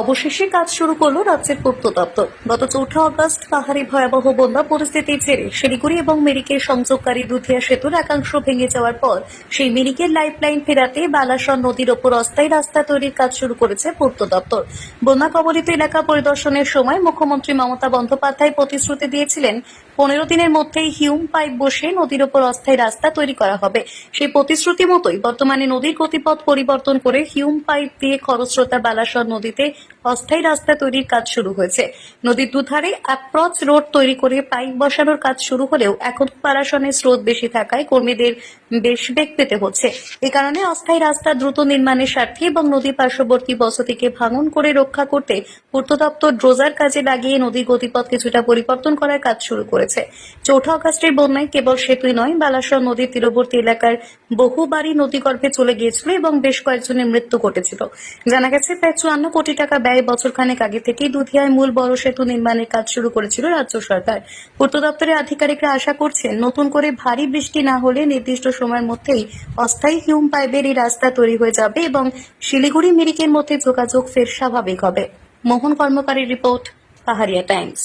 অবশেষে কাজ শুরু করল রাজ্যের পূর্ত দপ্তর। গত চৌঠা অগস্ট পাহাড়ি ভয়াবহ বন্যা পরিস্থিতির জেরে শিলিগুড়ি এবং মেরিকের সংযোগকারী দুধিয়া সেতুর একাংশ ভেঙে যাওয়ার পর সেই মেরিকের লাইফ লাইন ফেরাতে বালাসন নদীর ওপর অস্থায়ী রাস্তা তৈরির কাজ শুরু করেছে পূর্ত দপ্তর। বন্যা কবলিত এলাকা পরিদর্শনের সময় মুখ্যমন্ত্রী মমতা বন্দ্যোপাধ্যায় প্রতিশ্রুতি দিয়েছিলেন পনেরো দিনের মধ্যেই হিউম পাইপ বসে নদীর ওপর অস্থায়ী রাস্তা তৈরি করা হবে। সেই প্রতিশ্রুতি মতোই বর্তমানে নদীর গতিপথ পরিবর্তন করে হিউম পাইপ দিয়ে খরস্রোতা বালাসর নদীতে অস্থায়ী রাস্তা তৈরির কাজ শুরু হয়েছে। নদীর দুধারে অ্যাপ্রচ রোড তৈরি করে পাইপ বসানোর কাজ শুরু হলেও এখন বালাসনের স্রোত বেশি থাকায় কর্মীদের বেশ বেগ পেতে হচ্ছে। এ কারণে অস্থায়ী রাস্তা দ্রুত নির্মাণের স্বার্থে এবং নদী পার্শ্ববর্তী বসতিকে ভাঙন করে রক্ষা করতে পূর্ত দপ্তর ড্রোজার কাজে লাগিয়ে নদীর গতিপথ কিছুটা পরিবর্তন করার কাজ শুরু করেছে চৌঠা অগাস্টের বন্যায় কেবল সেতুই নয় বালাসর নদীর তীরবর্তী এলাকার বহু বাড়ি নদীগর্ভে চলে গিয়েছিল এবং বেশ কয়েকজনের মৃত্যু ঘটেছিল। জানা গেছে, প্রায় চুয়ান্ন কোটি টাকা ব্যয় বছরখানেক আগে থেকেই দুধিয়ায় মূল বড় সেতু নির্মাণের কাজ শুরু করেছিল রাজ্য সরকার। পূর্ত দপ্তরের আধিকারিকরা আশা করছেন, নতুন করে ভারী বৃষ্টি না হলে নির্দিষ্ট সময়ের মধ্যেই অস্থায়ী হিউম পাইপের এই রাস্তা তৈরি হয়ে যাবে এবং শিলিগুড়ি মিরিকের মধ্যে যোগাযোগ ফের স্বাভাবিক হবে। মোহন কর্মকারীর রিপোর্ট, পাহাড়িয়া টাইমস।